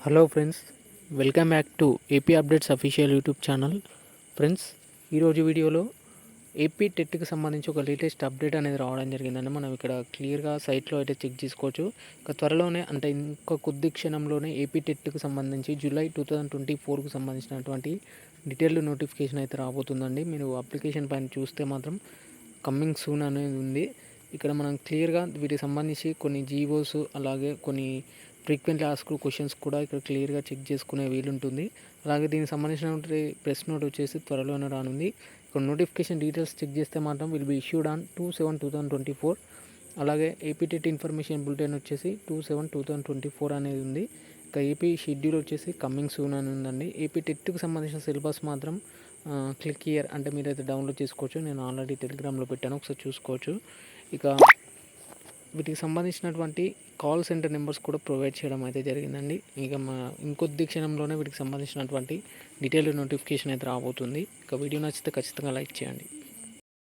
Hello friends welcome back to AP updates official YouTube channel friends ఈరోజు వీడియోలో AP టెట్కి సంబంధించి ఒక లేటెస్ట్ అప్డేట్ అనేది రావడం జరిగిందండి. మనం ఇక్కడ క్లియర్గా సైట్లో అయితే చెక్ చేసుకోవచ్చు. ఇక త్వరలోనే అంటే ఇంకొక కొద్ది క్షణంలోనే ఏపీ టెట్కి సంబంధించి జూలై టూ థౌజండ్ ట్వంటీ ఫోర్కి సంబంధించినటువంటి డీటెయిల్డ్ నోటిఫికేషన్ అయితే రాబోతుందండి. మీరు అప్లికేషన్ పైన చూస్తే మాత్రం కమ్మింగ్ సూన్ అనేది ఉంది. ఇక్కడ మనం క్లియర్గా వీటికి సంబంధించి కొన్ని జీవోస్ అలాగే కొన్ని ఫ్రీక్వెంట్లీ ఆస్క్ క్వశ్చన్స్ కూడా ఇక్కడ క్లియర్గా చెక్ చేసుకునే వీలుంటుంది అలాగే దీనికి సంబంధించినటువంటి ప్రెస్ నోట్ వచ్చేసి త్వరలోనే రానుంది. ఇక్కడ నోటిఫికేషన్ డీటెయిల్స్ చెక్ చేస్తే మాత్రం will be issued on two seven two thousand twenty four అలాగే ఏపీటెట్ ఇన్ఫర్మేషన్ బులెటిన్ వచ్చేసి two seven two thousand twenty four అనేది ఉంది. ఇక ఏపీ షెడ్యూల్ వచ్చేసి కమ్మింగ్ సూన్ అని ఉందండి. ఏపీ టెట్కి సంబంధించిన సిలబస్ మాత్రం క్లిక్ ఇయర్ అంటే మీరైతే డౌన్లోడ్ చేసుకోవచ్చు. నేను ఆల్రెడీ టెలిగ్రామ్లో పెట్టాను. ఒకసారి చూసుకోవచ్చు. ఇక వీటికి సంబంధించినటువంటి కాల్ సెంటర్ నెంబర్స్ కూడా ప్రొవైడ్ చేయడం అయితే జరిగిందండి. ఇక మా ఇంకొద్ది క్షణంలోనే వీటికి సంబంధించినటువంటి డీటెయిల్డ్ నోటిఫికేషన్ అయితే రాబోతుంది. ఇక వీడియో నచ్చితే ఖచ్చితంగా లైక్ చేయండి.